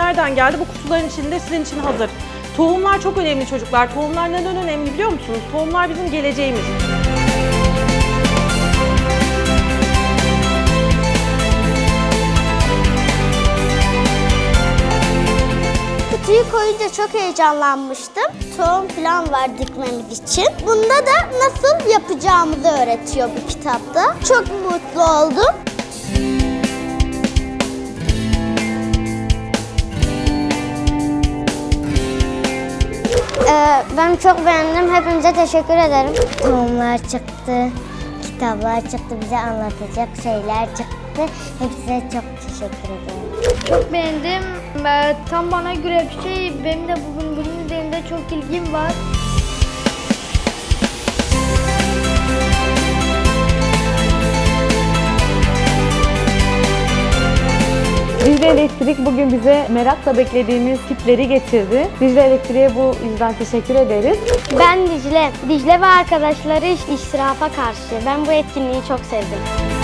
nereden geldi? Bu kutuların içinde sizin için hazır. Tohumlar çok önemli çocuklar. Tohumlar neden önemli biliyor musunuz? Tohumlar bizim geleceğimiz. Kutuyu koyunca çok heyecanlanmıştım. Tohum falan var dikmemiz için. Bunda da nasıl yapacağımızı öğretiyor bu kitapta. Çok mutlu oldum. Ee, ben çok beğendim. Hepinize teşekkür ederim. Tohumlar çıktı, kitaplar çıktı, bize anlatacak şeyler çıktı. Hepsine çok teşekkür ederim. Çok beğendim. Ee, Tam bana göre bir şey. Benim de bugün bunun üzerinde çok ilgim var. Elektrik bugün bize merakla beklediğimiz kitleri getirdi. Dicle Elektrik'e bu yüzden teşekkür ederiz. Ben Dicle. Dicle ve arkadaşları israfa karşı. Ben bu etkinliği çok sevdim.